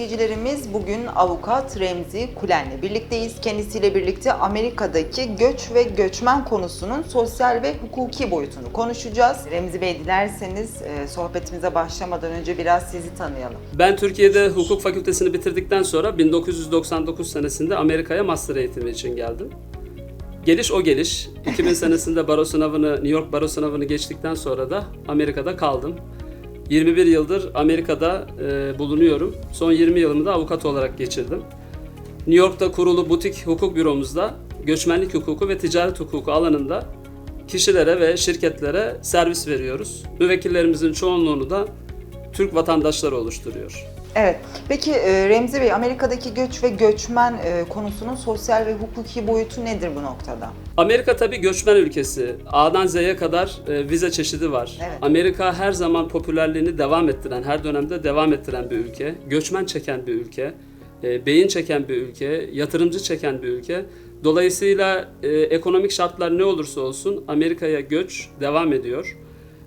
İzleyicilerimiz bugün avukat Remzi Kulen'le birlikteyiz. Kendisiyle birlikte Amerika'daki göç ve göçmen konusunun sosyal ve hukuki boyutunu konuşacağız. Remzi Bey dilerseniz e, sohbetimize başlamadan önce biraz sizi tanıyalım. Ben Türkiye'de hukuk fakültesini bitirdikten sonra 1999 senesinde Amerika'ya master eğitimi için geldim. Geliş o geliş. 2000 senesinde baro sınavını, New York baro sınavını geçtikten sonra da Amerika'da kaldım. 21 yıldır Amerika'da e, bulunuyorum. Son 20 yılımı da avukat olarak geçirdim. New York'ta kurulu butik hukuk büromuzda göçmenlik hukuku ve ticaret hukuku alanında kişilere ve şirketlere servis veriyoruz. Müvekkillerimizin çoğunluğunu da Türk vatandaşları oluşturuyor. Evet, peki e, Remzi Bey Amerika'daki göç ve göçmen e, konusunun sosyal ve hukuki boyutu nedir bu noktada? Amerika tabii göçmen ülkesi. A'dan Z'ye kadar e, vize çeşidi var. Evet. Amerika her zaman popülerliğini devam ettiren, her dönemde devam ettiren bir ülke. Göçmen çeken bir ülke. beyin çeken bir ülke, yatırımcı çeken bir ülke. Dolayısıyla ekonomik şartlar ne olursa olsun Amerika'ya göç devam ediyor.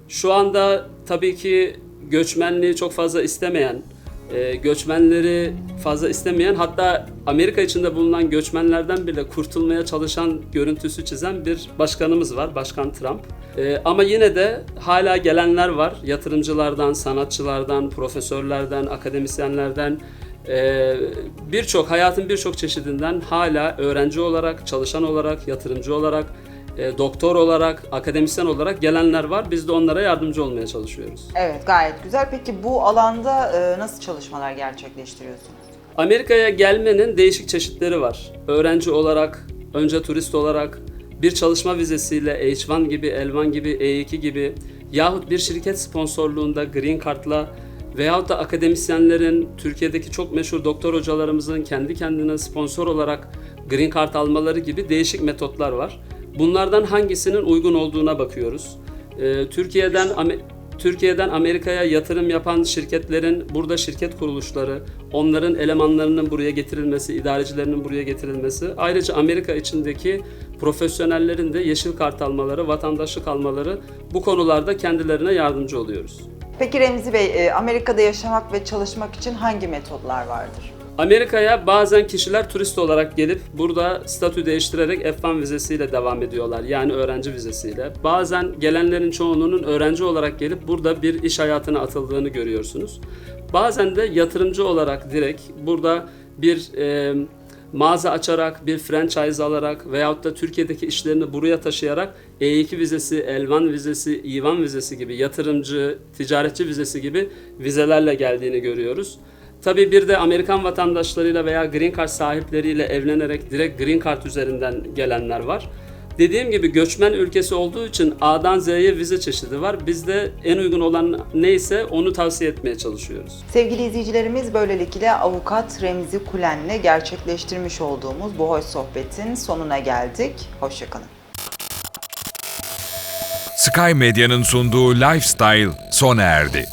Şu anda tabii ki göçmenliği çok fazla istemeyen, e, göçmenleri fazla istemeyen hatta Amerika içinde bulunan göçmenlerden bile kurtulmaya çalışan görüntüsü çizen bir başkanımız var, Başkan Trump. E, ama yine de hala gelenler var. Yatırımcılardan, sanatçılardan, profesörlerden, akademisyenlerden, e, birçok hayatın birçok çeşidinden hala öğrenci olarak, çalışan olarak, yatırımcı olarak, e, doktor olarak, akademisyen olarak gelenler var. Biz de onlara yardımcı olmaya çalışıyoruz. Evet, gayet güzel. Peki bu alanda e, nasıl çalışmalar gerçekleştiriyorsunuz? Amerika'ya gelmenin değişik çeşitleri var. Öğrenci olarak, önce turist olarak, bir çalışma vizesiyle H1 gibi, L1 gibi, E2 gibi yahut bir şirket sponsorluğunda green card'la veyahut da akademisyenlerin, Türkiye'deki çok meşhur doktor hocalarımızın kendi kendine sponsor olarak green card almaları gibi değişik metotlar var. Bunlardan hangisinin uygun olduğuna bakıyoruz. Ee, Türkiye'den Türkiye'den Amerika'ya yatırım yapan şirketlerin burada şirket kuruluşları, onların elemanlarının buraya getirilmesi, idarecilerinin buraya getirilmesi, ayrıca Amerika içindeki profesyonellerin de yeşil kart almaları, vatandaşlık almaları bu konularda kendilerine yardımcı oluyoruz. Peki Remzi Bey, e, Amerika'da yaşamak ve çalışmak için hangi metodlar vardır? Amerika'ya bazen kişiler turist olarak gelip burada statü değiştirerek F1 vizesiyle devam ediyorlar. Yani öğrenci vizesiyle. Bazen gelenlerin çoğunluğunun öğrenci olarak gelip burada bir iş hayatına atıldığını görüyorsunuz. Bazen de yatırımcı olarak direkt burada bir e, mağaza açarak, bir franchise alarak veyahut da Türkiye'deki işlerini buraya taşıyarak E2 vizesi, L1 vizesi, E1 vizesi gibi yatırımcı, ticaretçi vizesi gibi vizelerle geldiğini görüyoruz. Tabii bir de Amerikan vatandaşlarıyla veya Green Card sahipleriyle evlenerek direkt Green Card üzerinden gelenler var. Dediğim gibi göçmen ülkesi olduğu için A'dan Z'ye vize çeşidi var. Biz de en uygun olan neyse onu tavsiye etmeye çalışıyoruz. Sevgili izleyicilerimiz böylelikle avukat Remzi Kulen'le gerçekleştirmiş olduğumuz bu hoş sohbetin sonuna geldik. Hoşçakalın. Sky Medya'nın sunduğu Lifestyle sona erdi.